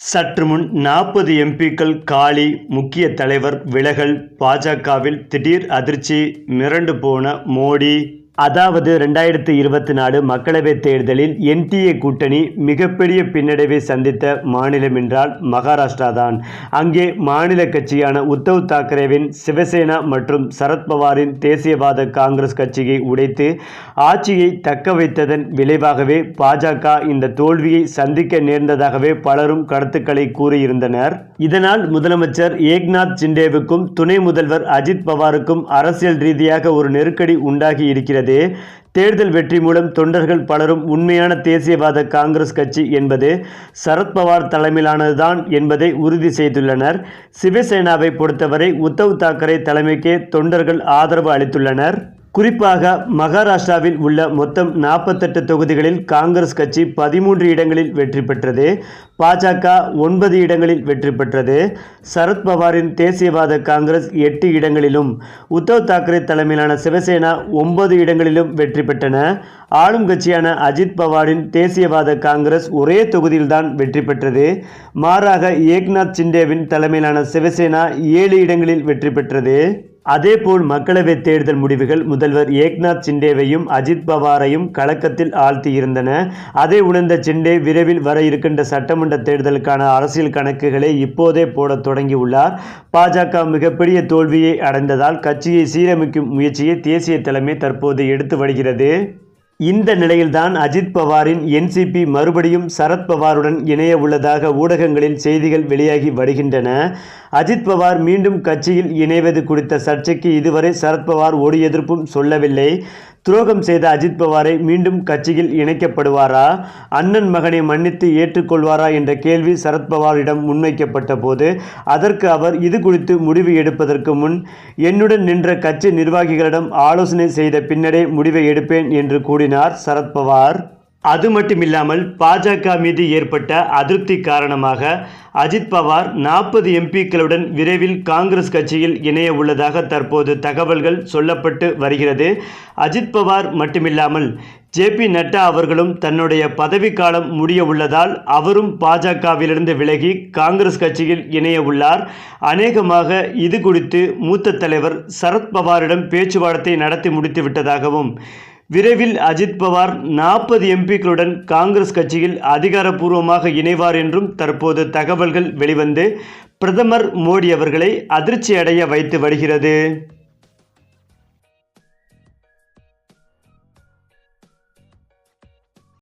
சற்று முன் நாற்பது எம்பிக்கள் காலி முக்கிய தலைவர் விலகல் பாஜகவில் திடீர் அதிர்ச்சி மிரண்டு போன மோடி. அதாவது ரெண்டாயிரத்தி இருபத்தி நாலு மக்களவைத் தேர்தலில் என்டிஏ கூட்டணி மிகப்பெரிய பின்னடைவை சந்தித்த மாநிலம் என்றால் மகாராஷ்டிரா தான் அங்கே மாநில கட்சியான உத்தவ் தாக்கரேவின் சிவசேனா மற்றும் சரத்பவாரின் தேசியவாத காங்கிரஸ் கட்சியை உடைத்து ஆட்சியை தக்க வைத்ததன் விளைவாகவே பாஜக இந்த தோல்வியை சந்திக்க நேர்ந்ததாகவே பலரும் கருத்துக்களை கூறியிருந்தனர். இதனால் முதலமைச்சர் ஏக்நாத் சிண்டேவுக்கும் துணை முதல்வர் அஜித் பவாருக்கும் அரசியல் ரீதியாக ஒரு நெருக்கடி உண்டாகி இருக்கிறது. தேர்தல் வெற்றி மூலம் தொண்டர்கள் பலரும் உண்மையான தேசியவாத காங்கிரஸ் கட்சி என்பது சரத்பவார் தலைமையிலானதுதான் என்பதை உறுதி செய்துள்ளனர். சிவசேனாவை பொறுத்தவரை உத்தவ் தாக்கரே தலைமைக்கே தொண்டர்கள் ஆதரவு அளித்துள்ளனர். குறிப்பாக மகாராஷ்டிராவில் உள்ள மொத்தம் நாற்பத்தெட்டு தொகுதிகளில் காங்கிரஸ் கட்சி பதிமூன்று இடங்களில் வெற்றி பெற்றது. பாஜக ஒன்பது இடங்களில் வெற்றி பெற்றது. சரத்பவாரின் தேசியவாத காங்கிரஸ் எட்டு இடங்களிலும் உத்தவ் தாக்கரே தலைமையிலான சிவசேனா ஒன்பது இடங்களிலும் வெற்றி பெற்றன. ஆளும் கட்சியான அஜித் பவாரின் தேசியவாத காங்கிரஸ் ஒரே தொகுதியில்தான் வெற்றி பெற்றது. மாறாக ஏக்நாத் சிண்டேவின் தலைமையிலான சிவசேனா ஏழு இடங்களில் வெற்றி பெற்றது. அதேபோல் மக்களவைத் தேர்தல் முடிவுகள் முதல்வர் ஏக்நாத் சிண்டேவையும் அஜித் பவாரையும் கலக்கத்தில் ஆழ்த்தியிருந்தன. அதை உணர்ந்த சிண்டே விரைவில் வர இருக்கின்ற சட்டமன்ற தேர்தலுக்கான அரசியல் கணக்குகளை இப்போதே போட தொடங்கியுள்ளார். பாஜக மிகப்பெரிய தோல்வியை அடைந்ததால் கட்சியை சீரமைக்கும் முயற்சியை தேசிய தலைமை தற்போது எடுத்து வருகிறது. இந்த நிலையில்தான் அஜித் பவாரின் என்சிபி மறுபடியும் சரத்பவாருடன் இணைய உள்ளதாக ஊடகங்களில் செய்திகள் வெளியாகி வருகின்றன. அஜித் பவார் மீண்டும் கட்சியில் இணைவது குறித்த சர்ச்சைக்கு இதுவரை சரத்பவார் ஒரு எதிர்ப்பும் சொல்லவில்லை. துரோகம் செய்த அஜித் பவாரை மீண்டும் கட்சியில் இணைக்கப்படுவாரா? அண்ணன் மகனை மன்னித்து ஏற்றுக்கொள்வாரா என்ற கேள்வி சரத்பவாரிடம் முன்வைக்கப்பட்ட போது அதற்கு அவர் இது குறித்து முடிவு எடுப்பதற்கு முன் என்னுடன் நின்ற கட்சி நிர்வாகிகளிடம் ஆலோசனை செய்த பின்னரே முடிவை எடுப்பேன் என்று கூறினார் சரத்பவார் அது மட்டுமில்லாமல் பாஜக மீது ஏற்பட்ட அதிருப்தி காரணமாக அஜித் பவார் நாற்பது எம்பிக்களுடன் விரைவில் காங்கிரஸ் கட்சியில் இணைய உள்ளதாக தற்போது தகவல்கள் சொல்லப்பட்டு வருகிறது. அஜித் பவார் மட்டுமில்லாமல் ஜே பி நட்டா அவர்களும் தன்னுடைய பதவிக்காலம் முடிய உள்ளதால் அவரும் பாஜகவிலிருந்து விலகி காங்கிரஸ் கட்சியில் இணைய உள்ளார். அநேகமாக இது குறித்து மூத்த தலைவர் சரத் பவாரிடம் பேச்சுவார்த்தை நடத்தி முடித்து விட்டதாகவும் விரைவில் அஜித் பவார் நாற்பது எம்பிக்களுடன் காங்கிரஸ் கட்சியில் அதிகாரப்பூர்வமாக இணைவார் என்றும் தற்போது தகவல்கள் வெளிவந்து பிரதமர் மோடி அவர்களை அதிர்ச்சி அடைய வைத்து வருகிறது.